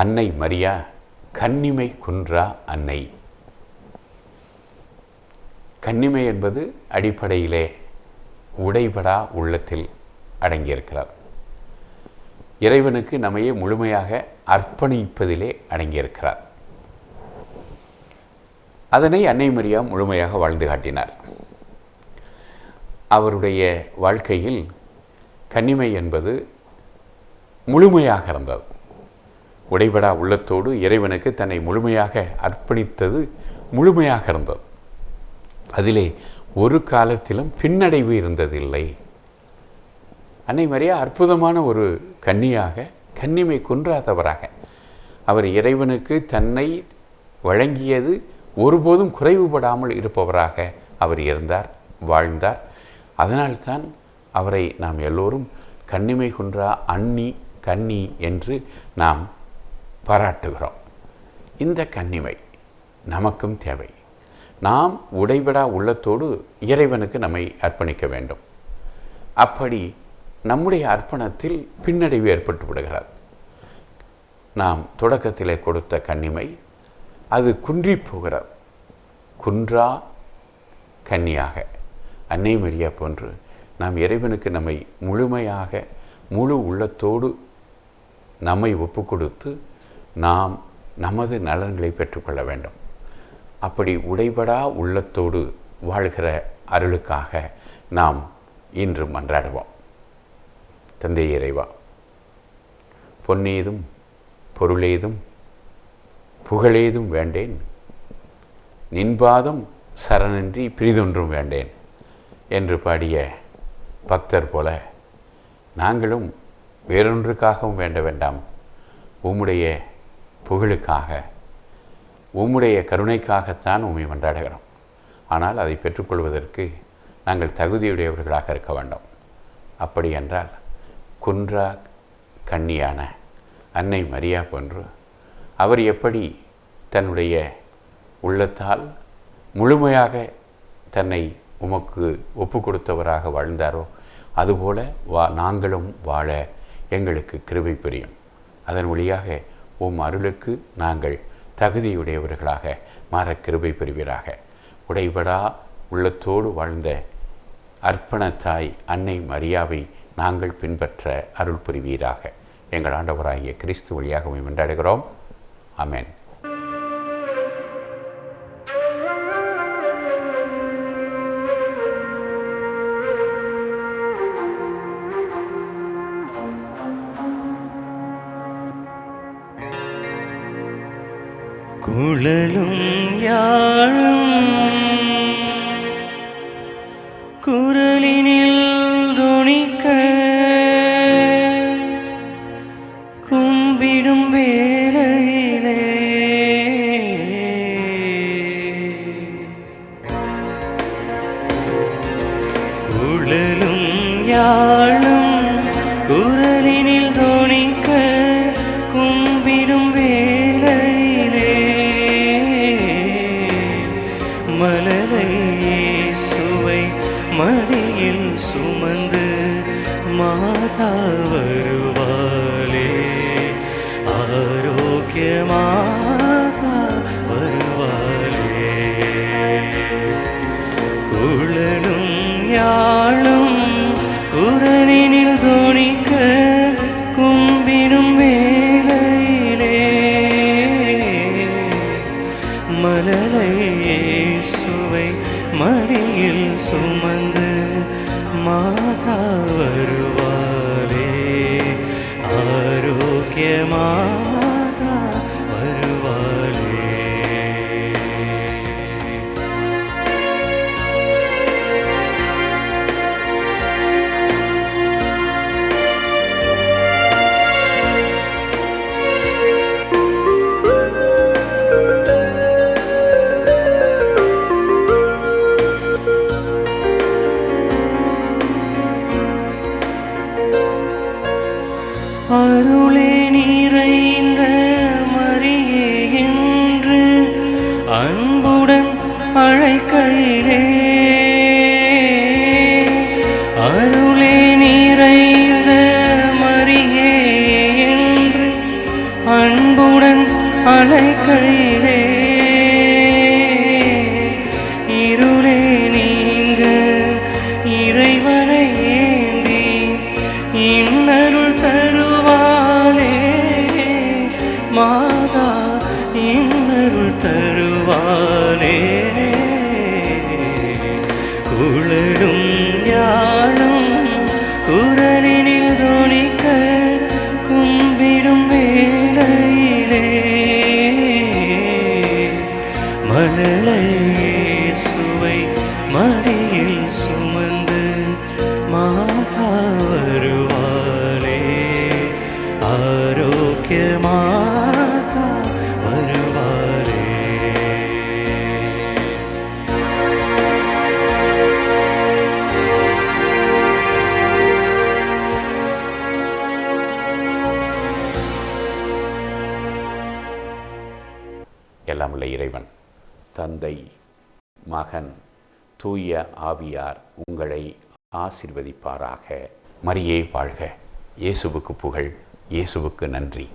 அன்னை மரியா கன்னிமை குன்றா அன்னை. கன்னிமை என்பது அடிப்படையிலே உடைபடா உள்ளத்தில் அடங்கியிருக்கிறார். இறைவனுக்கு நம்மையே முழுமையாக அர்ப்பணிப்பதிலே அடங்கியிருக்கிறார். அதனை அன்னை மரியா முழுமையாக வாழ்ந்து காட்டினார். அவருடைய வாழ்க்கையில் கன்னிமை என்பது முழுமையாக இருந்தது. உடைபடா உள்ளத்தோடு இறைவனுக்கு தன்னை முழுமையாக அர்ப்பணித்தது முழுமையாக இருந்தது. அதிலே ஒரு காலத்திலும் பின்னடைவு இருந்ததில்லை. அன்னை மரியா அற்புதமான ஒரு கன்னியாக கன்னிமை குன்றாதவராக. அவர் இறைவனுக்கு தன்னை வழங்கியது ஒருபோதும் குறைவுபடாமல் இருப்பவராக அவர் இருந்தார் வாழ்ந்தார். அதனால்தான் அவரை நாம் எல்லோரும் கன்னிமை குன்றா அன்னி கன்னி என்று நாம் பாராட்டுகிறோம். இந்த கன்னிமை நமக்கும் தேவை. நாம் உடைவிடா உள்ளத்தோடு இறைவனுக்கு நம்மை அர்ப்பணிக்க வேண்டும். அப்படி நம்முடைய அர்ப்பணத்தில் பின்னடைவு ஏற்பட்டு விடுகிறது நாம் தொடக்கத்திலே கொடுத்த கன்னிமை அது குன்றி போகிறது குன்றா கன்னியாக அன்னை மரியா போன்று நாம் இறைவனுக்கு நம்மை முழுமையாக முழு உள்ளத்தோடு நம்மை ஒப்பு கொடுத்து நாம் நமது நலன்களை பெற்றுக்கொள்ள வேண்டும். அப்படி உடைபடா உள்ளத்தோடு வாழ்கிற அருளுக்காக நாம் இன்று மன்றாடுவோம். தந்தை இறைவா பொன்னேதும் பொருளேதும் புகழேதும் வேண்டேன். நின்பாதம் சரணன்றி பிரிதொன்றும் வேண்டேன் என்று பாடிய பக்தர் போல நாங்களும் வேறொன்றுக்காகவும் வேண்ட வேண்டாம். உம்முடைய புகழுக்காக உம்முடைய கருணைக்காகத்தான் உம்மை மன்றாடுகிறோம். ஆனால் அதை பெற்றுக்கொள்வதற்கு நாங்கள் தகுதியுடையவர்களாக இருக்க வேண்டும். அப்படி என்றால் குன்றா கண்ணியான அன்னை மரியா போன்று அவர் எப்படி தன்னுடைய உள்ளத்தால் முழுமையாக தன்னை உமக்கு ஒப்பு கொடுத்தவராக வாழ்ந்தாரோ அதுபோல வா நாங்களும் வாழ எங்களுக்கு கிருபை புரியும். அதன் வழியாக உம் அருளுக்கு நாங்கள் தகுதியுடையவர்களாக மாற கிருபை பெறுவீராக. உடைபடா உள்ளத்தோடு வாழ்ந்த அர்ப்பணத்தாய் அன்னை மரியாவை நாங்கள் பின்பற்ற அருள் புரிவீராக. எங்கள் ஆண்டவராகிய கிறிஸ்து வழியாக உம்மை அமேன் ஆமென் குழலும் யாழும் குரலினில் துணிக்க கும்பிடும் வேளையிலே குழலும் மலரை சுவை மடியில் சுமந்து மாதா வருவாளே. ஆரோக்கியமாதா வருவாளே. குழலும் யாழும் குரலினில் துணிக்க கும்பிடும் வேளையிலே. மலலை மடியில் சுமந்து மாதா வருவாரே. ஆரோக்கியமாக அருளே நிறைந்த மறியே என்று அன்புடன் அழை குழலும் யாழும் எல்லாம் உள்ள இறைவன். தந்தை மகன் தூய ஆவியார் உங்களை ஆசிர்வதிப்பாராக. மரியே வாழ்க. இயேசுவுக்கு புகழ் இயேசுவுக்கு நன்றி.